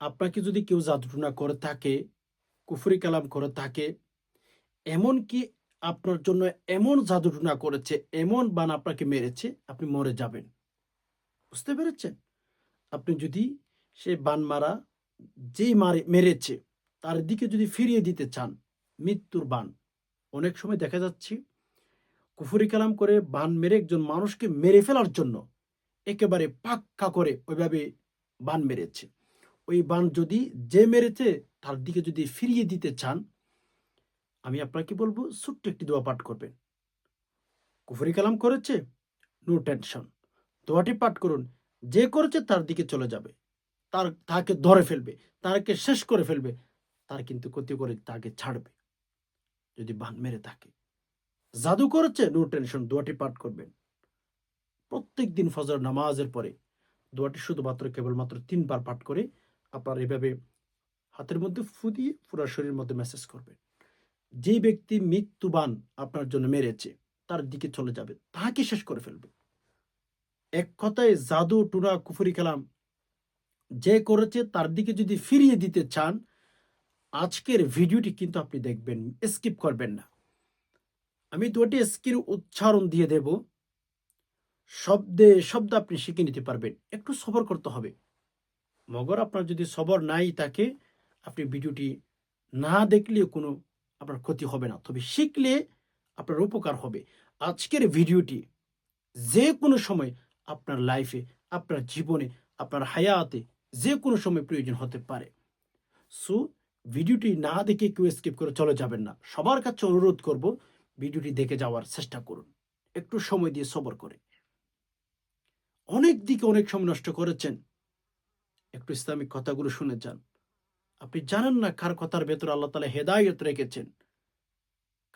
আপনাকে যদি কেউ জাদুটুনা করে থাকে, কুফরি কালাম করে থাকে, এমনকি আপনার জন্য এমন জাদুটুনা করেছে, এমন বান আপনাকে মেরেছে, আপনি মরে যাবেন। বুঝতে পেরেছেন? আপনি যদি সে বান মারা, যেই মারে, মেরেছে, তার দিকে যদি ফিরিয়ে দিতে চান, মৃত্যুর বান। অনেক সময় দেখা যাচ্ছে, কুফুরি কালাম করে বান মেরে একজন মানুষকে মেরে ফেলার জন্য একেবারে পাক্কা করে ওইভাবে বান মেরেছে। ওই বান যদি যে মেরেছে, তার দিকে যদি ফিরিয়ে দিতে চান, আমি আপনাকে বলব, ছোট্ট একটি দোয়া পাঠ করবেন। কুফরি কালাম করেছে নো টেনশন দোয়াটি পাঠ করুন, যে করেছে তার দিকে চলে যাবে। তার, তাকে ধরে ফেলবে, তাকে শেষ করে ফেলবে, তার কিন্তু ক্ষতি করে তাকে ছাড়বে, যদি বান মেরে থাকে। জাদু করেছে নো টেনশন দোয়াটি পাঠ করবেন। প্রত্যেক দিন ফজর নামাজের পরে দোয়াটি শুধুমাত্র কেবলমাত্র তিনবার পাঠ করে আপনার এভাবে হাতের মধ্যে ফু দিয়ে পুরো শরীরের মধ্যে মেসেজ করবেন যে ব্যক্তি মৃত্যুবান আপনার জন্য মেরেছে, তার দিকে চলে যাবে, তাকে শেষ করে ফেলবে। এক কথায় জাদু, টুনা, কুফুরি কালাম যে করেছে, তার দিকে যদি ফিরিয়ে দিতে চান, আজকের ভিডিওটি কিন্তু আপনি দেখবেন স্কিপ করবেন না। আমি দুটি স্কির উচ্চারণ দিয়ে দেব। শব্দে শব্দ আপনি শিখে নিতে পারবেন, একটু সবর করতে হবে। মগর আপনার যদি সবর নাই থাকে আপনি ভিডিওটি না দেখলেও কোনো আপনার ক্ষতি হবে না। তবে শিখলে আপনার উপকার হবে। আজকের ভিডিওটি যে কোনো সময় আপনার লাইফে আপনার জীবনে, আপনার হায়াতে যে কোনো সময় প্রয়োজন হতে পারে। সো ভিডিওটি না দেখে কেউ স্কিপ করে চলে যাবেন না। সবার কাছে অনুরোধ করব, ভিডিওটি দেখে যাওয়ার চেষ্টা করুন। একটু সময় দিয়ে সবর করে। অনেক দিকে অনেক সময় নষ্ট করেছেন। একটু ইসলামিক কথাগুলো শুনে যান। আপনি জানেন না কার কথার ভেতরে আল্লাহ তালা হেদায়ত রেখেছেন?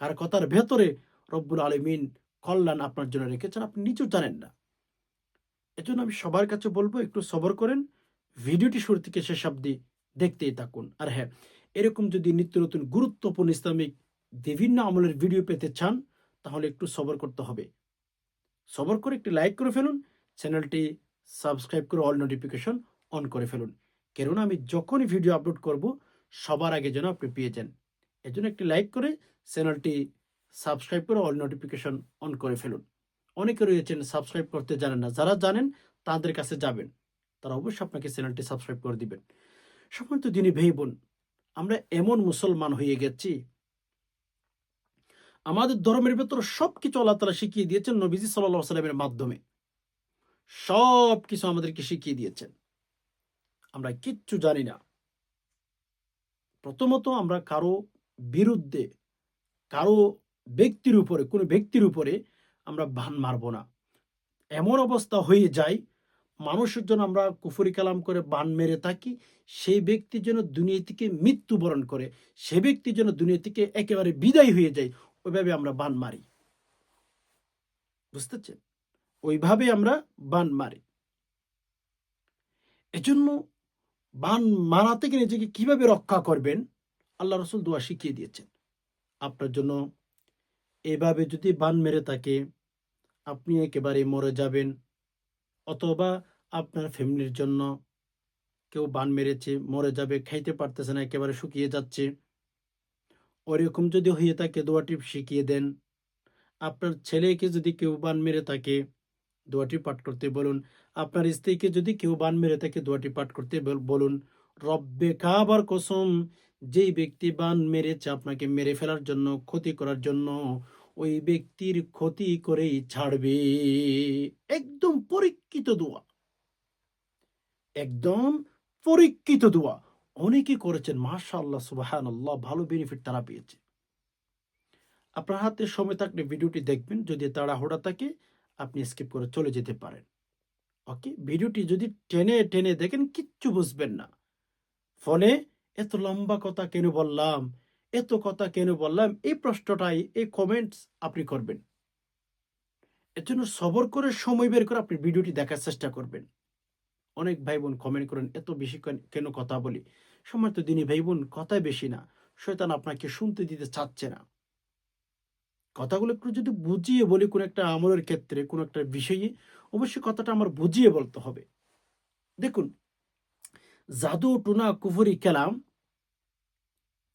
কার কথার ভেতরে রব্বুল আলমিন কল্যাণ আপনার জন্য রেখেছেন আপনি নিজেও জানেন না। এজন্য আমি সবার কাছে বলব, একটু সবর করেন, ভিডিওটি শুরু থেকে শেষ অব্দি দেখতেই থাকুন। আর হ্যাঁ এরকম যদি নিত্য নতুন গুরুত্বপূর্ণ ইসলামিক বিভিন্ন আমলের ভিডিও পেতে চান, তাহলে একটু সবর করতে হবে। সবর করে একটি লাইক করে ফেলুন, চ্যানেলটি সাবস্ক্রাইব করে অল নোটিফিকেশন অন করে ফেলুন। কেননা আমি যখনই ভিডিও আপলোড করব, সবার আগে যেন আপনি পেয়ে যান। এজন্য একটি লাইক করে চ্যানেলটি সাবস্ক্রাইব করে অল নোটিফিকেশন অন করে ফেলুন। অনেকে রয়েছেন সাবস্ক্রাইব করতে জানেন না। যারা জানেন, তাদের কাছে যাবেন। তারা অবশ্যই আপনাকে চ্যানেলটি সাবস্ক্রাইব করে দিবেন। সম্মানিত দিনী ভাই বোন, আমরা এমন মুসলমান হয়ে গেছি। আমাদের ধর্মের ভেতর সব কিছু আল্লাহ তালা শিখিয়ে দিয়েছেন নবীজি সাল্লাহ সাল্লামের মাধ্যমে। সব কিছু আমাদেরকে শিখিয়ে দিয়েছেন। আমরা কিচ্ছু জানি না। প্রথমত আমরা কারও বিরুদ্ধে, কারও ব্যক্তির উপরে, কোনো ব্যক্তির উপরে আমরা বান মারব না। এমন অবস্থা হয়ে যায়, মানুষের জন্য আমরা কুফরি কালাম করে বান মেরে থাকি, সেই ব্যক্তি যেন দুনিয়া থেকে মৃত্যুবরণ করে, সে ব্যক্তি যেন দুনিয়া থেকে একেবারে বিদায় হয়ে যায়, ওইভাবে আমরা বান মারি। বুঝতেছেন ওইভাবে আমরা বান মারি। এজন্য বান মারা থেকে নিজেকে কীভাবে রক্ষা করবেন? আল্লাহ রসুল দোয়া শিখিয়ে দিয়েছেন। আপনার জন্য এভাবে যদি বান মেরে থাকে, আপনি একেবারে মরে যাবেন। অথবা আপনার ফ্যামিলির জন্য কেউ বান মেরেছে, মরে যাবে, খাইতে পারতেছে না, একেবারে শুকিয়ে যাচ্ছে। ওরকম যদি হয়ে থাকে, দোয়াটি শিখিয়ে দেন। আপনার ছেলেকে যদি কেউ বান মেরে থাকে দোয়াটি পাঠ করতে বলুন। আপনার স্ত্রীকে যদি কেউ বান মেরে থাকে দোয়াটি পাঠ করতে বলুন, রব্বে কাবার কসম, যেই ব্যক্তি বান মেরেছে আপনাকে মেরে ফেলার জন্য, ক্ষতি করার জন্য, ওই ব্যক্তির ক্ষতি করেই ছাড়বে। একদম পরীক্ষিত দোয়া। একদম পরীক্ষিত দোয়া। অনেকে করেছেন মাশা আল্লাহ সুবাহান আল্লাহ ভালো বেনিফিট তারা পেয়েছে। আপনার হাতে সময় থাকলে ভিডিওটি দেখবেন, যদি তাড়াহুড়া থাকে আপনি স্কিপ করে চলে যেতে পারেন। ওকে ভিডিওটি যদি টেনে টেনে দেখেন, কিচ্ছু বুঝবেন না। ফলে এত লম্বা কথা কেন বললাম? এত কথা কেন বললাম? এই প্রশ্নটাই, এই কমেন্টস আপনি করবেন। এর জন্য সবর করে সময় বের করে আপনি ভিডিওটি দেখার চেষ্টা করবেন। অনেক ভাই বোন কমেন্ট করেন, এত বেশি কেন- কথা বলি? সময় তো দিনই ভাই বোন কথাই বেশি না। শয়তান আপনাকে শুনতে দিতে চাচ্ছে না। কথাগুলো একটু যদি বুঝিয়ে বলি কোনো একটা আমলের ক্ষেত্রে, কোনো একটা বিষয়ে, অবশ্যই কথাটা আমার বুঝিয়ে বলতে হবে। দেখুন, জাদু, টুনা, কুফরি, কালাম,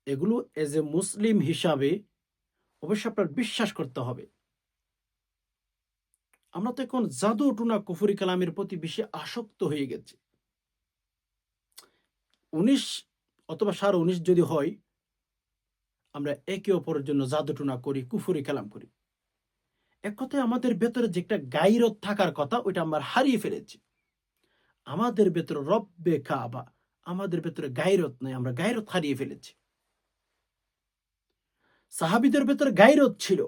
এগুলো এজ এ মুসলিম হিসাবে অবশ্যই আপনার বিশ্বাস করতে হবে। আমরা তো এখন জাদু, টুনা, কুফরি, কালামের প্রতি বেশি আসক্ত হয়ে গেছে। উনিশ অথবা সাড়ে উনিশ যদি হয় আমরা একে অপরের জন্য জাদু টুনা করি, কুফরি কালাম করি। এক কথায় আমাদের ভেতরে যে একটা গাইরত থাকার কথা, ওইটা আমরা হারিয়ে ফেলেছি। আমাদের ভেতরে রব্বে কাবা, আমাদের ভেতরে গাইরত নাই, আমরা গাইরত হারিয়ে ফেলেছি। সাহাবিদের ভেতরে গাইরত ছিল।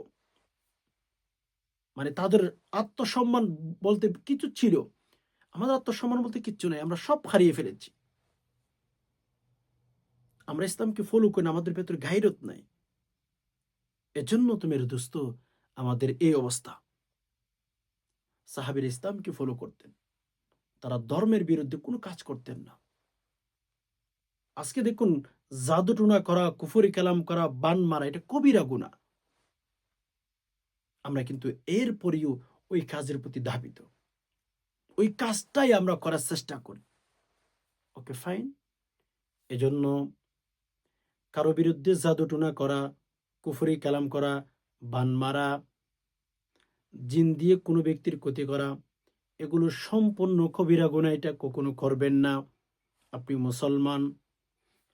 মানে তাদের আত্মসম্মান বলতে কিছু ছিল। আমাদের আত্মসম্মান বলতে কিচ্ছু নাই, আমরা সব হারিয়ে ফেলেছি। আমরা ইসলামকে ফলো করি না, আমাদের ভেতরে গাইরত নাই। এজন্য তুমি দোস্ত আমাদের এই অবস্থা। সাহাবির ইসলামকে ফলো করতেন। তারা ধর্মের বিরুদ্ধে কোনো কাজ করতেন না। আজকে দেখুন জাদুটুনা করা কুফরি কালাম করা বান মারা এটা কবিরা গুণা আমরা কিন্তু এর পরেও ওই কাজের প্রতি ধাবিত। ওই কাজটাই আমরা করার চেষ্টা করি। ওকে ফাইন এজন্য কারও বিরুদ্ধে জাদুটুনা করা, কুফরি কালাম করা, বান মারা, জিন দিয়ে কোনো ব্যক্তির ক্ষতি করা, এগুলো সম্পূর্ণ কবিরা গুণা এটা কখনো করবেন না। আপনি মুসলমান,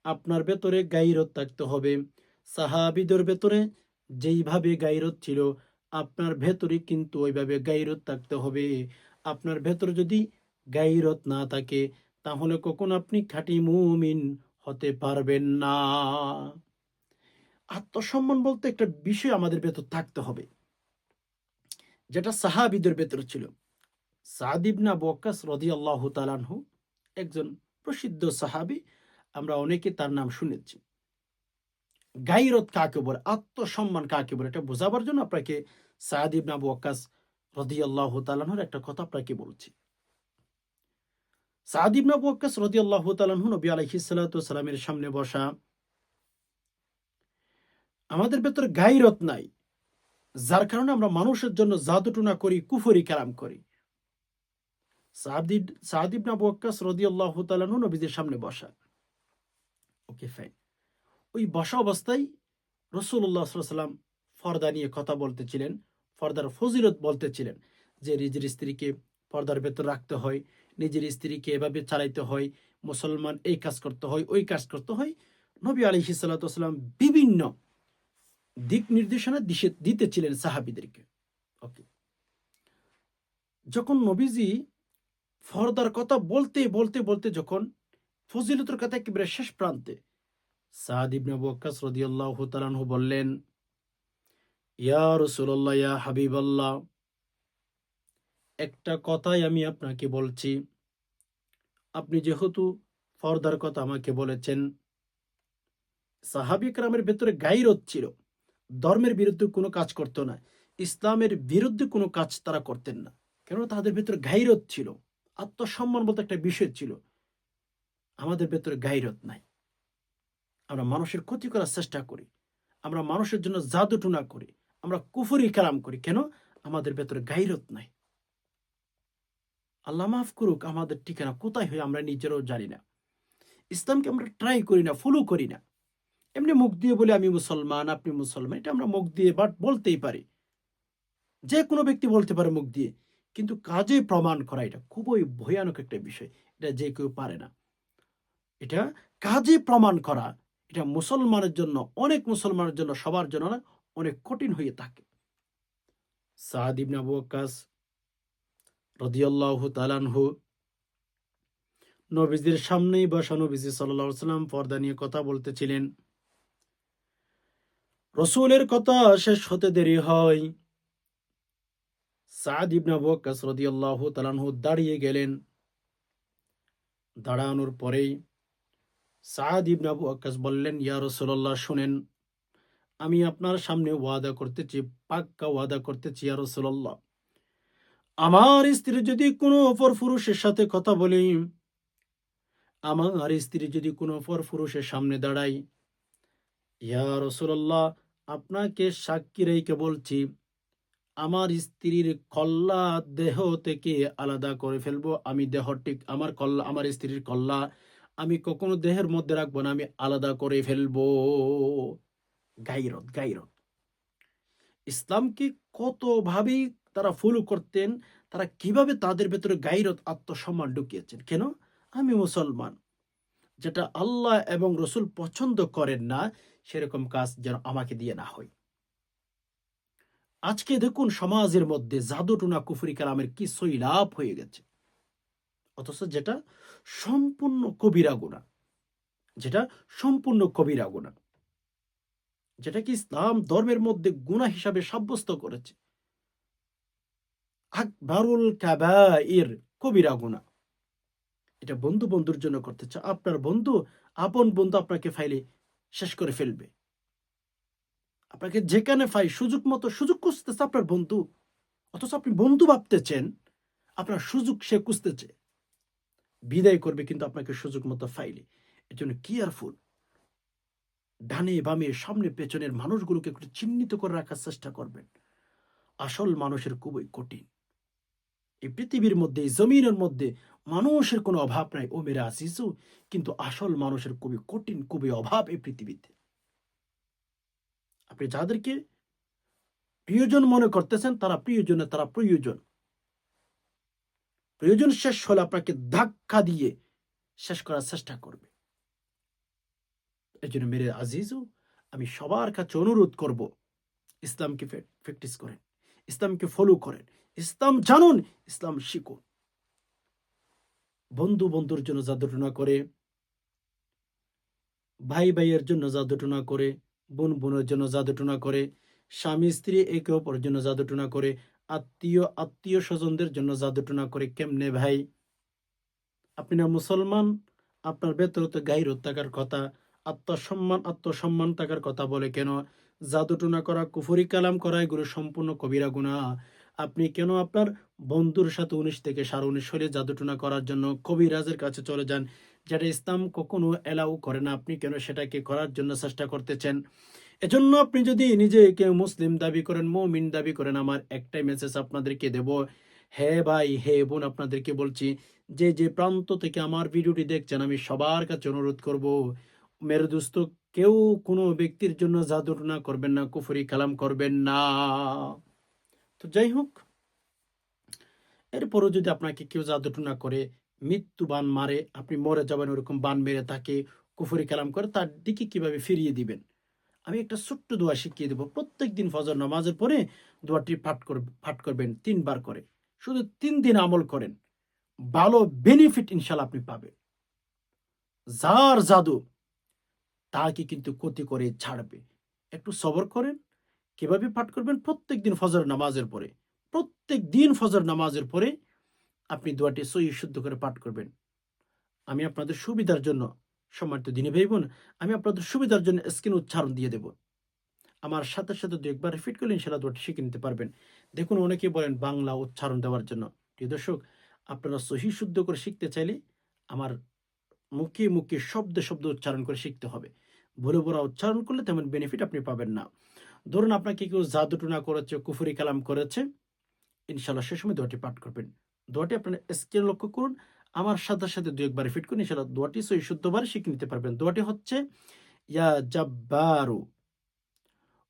আপনার ভেতরে গাইরত থাকতে হবে। সাহাবিদের ভেতরে যেইভাবে গাইরত ছিল, আপনার ভেতরে কিন্তু ওইভাবে গাইরত থাকতে হবে। আপনার ভেতরে যদি গাইরত না থাকে, তাহলে কখন আপনি খাঁটি মুমিন হতে পারবেন না। আত্মসম্মান বলতে একটা বিষয় আমাদের ভেতর থাকতে হবে। যেটা সাহাবিদের ভেতর ছিল। সাদিবনা বক্কাস রদি আল্লাহ তালানহু একজন প্রসিদ্ধ সাহাবি, আমরা অনেকে তার নাম শুনেছি। গাইরত কাকে বলে? আত্মসম্মান কাকে বলে? এটা বোঝাবার জন্য আপনাকে সাদিব নাবু আকাস রদি আল্লাহ তালানহুর একটা কথা আপনাকে বলছি। আল্লাহ তালানহু নবী সামনে বসা। আমাদের ভেতর গাইরত নাই, যার কারণে আমরা মানুষের জন্য জাদুটুনা করি, কুফরি কালাম করি। নবীদের সামনে বসা। ওকে ফাইন ওই বসা অবস্থায় রসুল্লাহ সাল্লাম ফর্দা নিয়ে কথা বলতেছিলেন ফর্দার ফজিলত বলতেছিলেন যে নিজের স্ত্রীকে পর্দার ভেতর রাখতে হয় নিজের স্ত্রীকে এভাবে চালাইতে হয়, মুসলমান এই কাজ করতে হয়, ওই কাজ করতে হয়। নবী আলী সাল্লাম বিভিন্ন দিক নির্দেশনা দিশে দিতেছিলেন সাহাবিদেরকে। ওকে। যখন নবীজি ফরদার কথা বলতে বলতে বলতে যখন ফজিলতের কথা একেবারে শেষ প্রান্তে সাদ বললেন, ইয়া রাসূলুল্লাহ, ইয়া হাবিবাল্লাহ একটা কথাই আমি আপনাকে বলছি। আপনি যেহেতু ফর্দার কথা আমাকে বলেছেন, সাহাবি একরামের ভেতরে গাইরত ছিল, ধর্মের বিরুদ্ধে কোনো কাজ করত না, ইসলামের বিরুদ্ধে কোনো কাজ তারা করতেন না। কেননা তাদের ভেতরে গাইরত ছিল, আত্মসম্মান বলতে একটা বিষয় ছিল। আমাদের ভেতরে গাইরত নাই। আমরা মানুষের ক্ষতি করার চেষ্টা করি, আমরা মানুষের জন্য জাদুটুনা করি, আমরা কুফুরি কালাম করি। কেন? আমাদের ভেতরে গাইরত নাই। আল্লাহ মাফ করুক, আমাদের ঠিকানা কোথায় হয়ে আমরা নিজেরাও জানি না। ইসলামকে আমরা ট্রাই করি না ফলো করি না। এমনি মুখ দিয়ে বলে, আমি মুসলমান, আপনি মুসলমান। এটা আমরা মুখ দিয়ে বাট বলতেই পারি। যে কোনো ব্যক্তি বলতে পারে মুখ দিয়ে, কিন্তু কাজে প্রমাণ করা এটা খুবই ভয়ানক একটা বিষয়। এটা যে কেউ পারে না। এটা কাজে প্রমাণ করা, এটা মুসলমানের জন্য, অনেক মুসলমানের জন্য, সবার জন্য অনেক কঠিন হয়ে থাকে। সাদ ইবনে ওয়াক্কাস রাদিয়াল্লাহু তাআলাহু নবীজির সামনেই বসা নবীজি আলাইহি সাল্লাম পর্দা নিয়ে কথা বলতেছিলেন। রসুলের কথা শেষ হতে দেরি হয়। সাদ ইবনে ওয়াক্কাস রাদিয়াল্লাহু তাআলাহু দাঁড়িয়ে গেলেন। দাঁড়ানোর পরেই সাদ ইবনে আকাশ বললেন, ইয়া রসুল্লাহ শুনেন, আমি আপনার সামনে ওয়াদা করতেছি, পাক্কা ওয়াদা করতেছি, ইয়া রসুল্লাহ আমার স্ত্রী যদি কোনো অপর পুরুষের সাথে কথা বলি, আমার স্ত্রী যদি কোনো অপর পুরুষের সামনে দাঁড়াই ইয়া রসুল্লাহ আপনাকে সাক্ষী রেখে বলছি, আমার স্ত্রীর কল্লা দেহ থেকে আলাদা করে ফেলব। আমি দেহ ঠিক আমার কল্লা, আমার স্ত্রীর কল্লা আমি কখনো দেহের মধ্যে রাখব না, আমি আলাদা করে ফেলব। গাইরত গাইরত ইসলামকে কতভাবেই তারা ফলো করতেন, তারা কীভাবে তাদের ভেতরে গাইরত আত্মসম্মান ঢুকিয়েছেন? কেন? আমি মুসলমান। যেটা আল্লাহ এবং রসুল পছন্দ করেন না, সেরকম কাজ যেন আমাকে দিয়ে না হয়। আজকে দেখুন সমাজের মধ্যে জাদুটুনা কুফরি কালামের কি সৈলাভ হয়ে গেছে। অথচ যেটা সম্পূর্ণ কবিরা গুণা। যেটা সম্পূর্ণ কবিরা গুণা। যেটা কি ইসলাম ধর্মের মধ্যে গুণা হিসাবে সাব্যস্ত করেছে। আকবরুল কাবাইর কবিরা গুণা এটা বন্ধু বন্ধুর জন্য করতে চায় আপনার বন্ধু, আপন বন্ধু আপনাকে ফাইলে শেষ করে ফেলবে। আপনাকে যেখানে ফাই সুযোগ মতো সুযোগ খুঁজতেছে আপনার বন্ধু, অথচ আপনি বন্ধু ভাবতেছেন, আপনার সুযোগ সে খুঁজতেছে। বিদায় করবে কিন্তু আপনাকে সুযোগ মতো ফাইলে। এর জন্য কেয়ারফুল। ডানে বামে সামনে পেছনের মানুষগুলোকে একটু চিহ্নিত করে রাখার চেষ্টা করবেন। আসল মানুষের খুবই কঠিন। এই পৃথিবীর মধ্যে, এই জমিনের মধ্যে মানুষের কোনো অভাব নাই। ও মেরা আসিসু কিন্তু আসল মানুষের খুবই কঠিন, খুবই অভাব এই পৃথিবীতে। আপনি যাদেরকে প্রিয়জন মনে করতেছেন, তারা প্রিয়জনে তারা প্রয়োজন। প্রয়োজন শেষ হলে আপনাকে ধাক্কা দিয়ে শেষ করার চেষ্টা করবে। এই জন্য মেরে আজিজু আমি সবার কাছে অনুরোধ করব, ইসলামকে প্র্যাকটিস করেন, ইসলামকে ফলো করেন ইসলাম জানুন, ইসলাম শিখুন। বন্ধু বন্ধুর জন্য জাদুটনা করে, ভাই ভাইয়ের জন্য জাদুটনা করে, বোন বোনের জন্য জাদুটনা করে, স্বামী স্ত্রী একে অপরের জন্য জাদুটনা করে, আত্মীয় আত্মীয় স্বজনদের জন্য জাদুটনা করে কেমনে ভাই? আপনি না মুসলমান, আপনার ভেতরে তো গাইরত থাকার কথা, আত্মসম্মান আত্মসম্মান থাকার কথা বলে কেন? জাদুটনা করা, কুফরি কালাম করা, এগুলো সম্পূর্ণ কবিরা গুণা আপনি কেন আপনার বন্ধুর সাথে উনিশ থেকে সাড়ে উনিশ হলে জাদুটনা করার জন্য কবিরাজের কাছে চলে যান, যেটা ইসলাম কখনো এলাও করে না? আপনি কেন সেটাকে করার জন্য চেষ্টা করতেছেন? এজন্য আপনি যদি নিজেকে মুসলিম দাবি করেন, মমিন দাবি করেন, আমার একটাই মেসেজ আপনাদেরকে দেব। হে ভাই, হে বোন, আপনাদেরকে বলছি, যে যে প্রান্ত থেকে আমার ভিডিওটি দেখছেন, আমি সবার কাছে অনুরোধ করব মেরে দোস্ত কেউ কোনো ব্যক্তির জন্য জাদুটনা করবেন না, কুফরি কালাম করবেন না। যাই হোক, এরপরও যদি আপনাকে কেউ জাদুটনা করে, মৃত্যু বান মারে, আপনি মরে যাবেন, ওরকম বান মেরে তাকে কুফরি কালাম করে তার দিকে কীভাবে ফিরিয়ে দিবেন? আমি একটা ছোট্ট দোয়া শিখিয়ে দেবো। প্রত্যেক দিন ফজর নামাজের পরে দোয়াটি পাঠ কর, পাঠ করবেন, তিনবার করে। শুধু তিন দিন আমল করেন। ভালো বেনিফিট ইনশাল্লাহ আপনি পাবেন। যার জাদু, তাকে কিন্তু ক্ষতি করে ছাড়বে। একটু সবর করেন কীভাবে পাঠ করবেন? প্রত্যেক দিন ফজর নামাজের পরে। প্রত্যেক দিন ফজর নামাজের পরে আপনি দোয়াটি সই শুদ্ধ করে পাঠ করবেন। আমি আপনাদের সুবিধার জন্য সম্মানিত দিনে ভাই বোন আমি আপনাদের সুবিধার জন্য স্ক্রিন উচ্চারণ দিয়ে দেব। আমার সাথে সাথে দু একবার রিপিট করলে ইনশাল্লাহ দোয়াটি শিখে নিতে পারবেন। দেখুন, অনেকেই বলেন বাংলা উচ্চারণ দেওয়ার জন্য। প্রিয় দর্শক, আপনারা সহি শুদ্ধ করে শিখতে চাইলে আমার মুখে মুখে শব্দ শব্দ উচ্চারণ করে শিখতে হবে। ভুলে ভরা উচ্চারণ করলে তেমন বেনিফিট আপনি পাবেন না। ধরুন আপনাকে কেউ জাদুটুনা করেছে, কুফুরি কালাম করেছে ইনশাল্লাহ সে সময় দোয়াটি পাঠ করবেন। দোয়াটি আপনার স্ক্রিন লক্ষ্য করুন, আমার সাথে সাথে দু একবার ফিট করুন ইনশাল্লাহ দোয়াটি সই শুদ্ধবার শিখে নিতে পারবেন। দোয়াটি হচ্ছে, ইয়া জাব্বারু,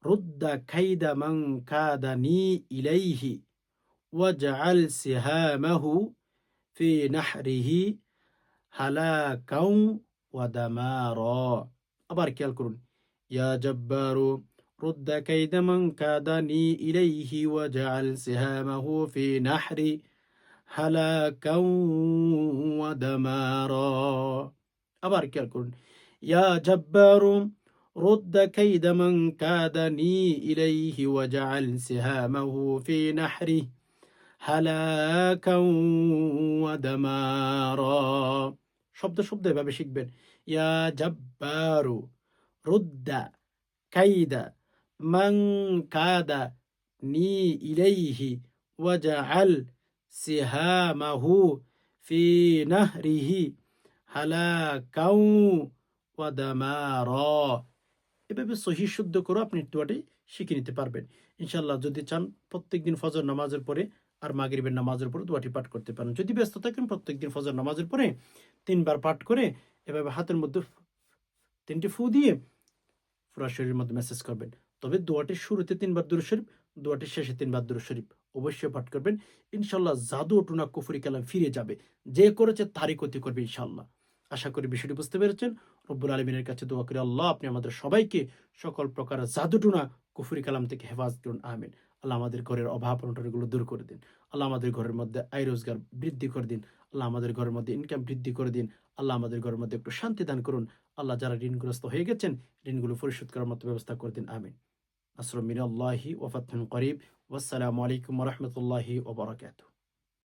রুদ্দা খাইদা মান কাদানি ইলাইহি, ওয়াজআল সিহামাহু ফি নাহরিহি হালাকাউ ওয়া দামারা। আবার খেয়াল করুন, ইয়া জাব্বারু رد كيد من كادني إليه وجعل سهامه في نحري هلاكا ودمارا আবার খেয়াল করুন ইয়া জব্বারু رد كيد من كادني إليه وجعل سهامه في نحره هلاكا ودمارا শব্দ শব্দ এভাবে শিখবেন ইয়া জব্বারু রুদ্দা কাইদা মান কাদা নি ইলাইহি ওয়াজআল সিহামাহু ফি নাহরিহি হালাকাউ ওয়াদামারা এভাবে সহি শুদ্ধ করে আপনি দোয়াটি শিখে নিতে পারবেন ইনশাল্লাহ যদি চান প্রত্যেকদিন ফজর নামাজের পরে আর মাগরিবের নামাজের পরে দোয়াটি পাঠ করতে পারেন যদি ব্যস্ত থাকেন প্রত্যেকদিন ফজর নামাজের পরে তিনবার পাঠ করে এভাবে হাতের মধ্যে তিনটি ফু দিয়ে পুরা শরীরের মধ্যে মেসেজ করবেন তবে দোয়াটির শুরুতে তিনবার দূর শরীফ দোয়াটির শেষে তিনবার দূর শরীফ। অবশ্যই পাঠ করবেন। ইনশাল্লাহ জাদু টুনা কুফুরি কালাম ফিরে যাবে। যে করেছে তারই ক্ষতি করবে ইনশাল্লাহ আশা করি বিষয়টি বুঝতে পেরেছেন। রব্বুল আলমিনের কাছে দোয়া করি, আল্লাহ আপনি আমাদের সবাইকে সকল প্রকার জাদুটুনা কুফুরি কালাম থেকে হেফাজ করুন। আমিন। আল্লাহ আমাদের ঘরের অভাব অনটনগুলো দূর করে দিন। আল্লাহ আমাদের ঘরের মধ্যে আয় রোজগার বৃদ্ধি করে দিন। আল্লাহ আমাদের ঘরের মধ্যে ইনকাম বৃদ্ধি করে দিন। আল্লাহ আমাদের ঘরের মধ্যে একটু শান্তি দান করুন। আল্লাহ যারা ঋণগ্রস্ত হয়ে গেছেন, ঋণগুলো পরিশোধ করার মতো ব্যবস্থা করে দিন। আমিন। نصر من الله وفتح قريب. والسلام عليكم ورحمة الله وبركاته.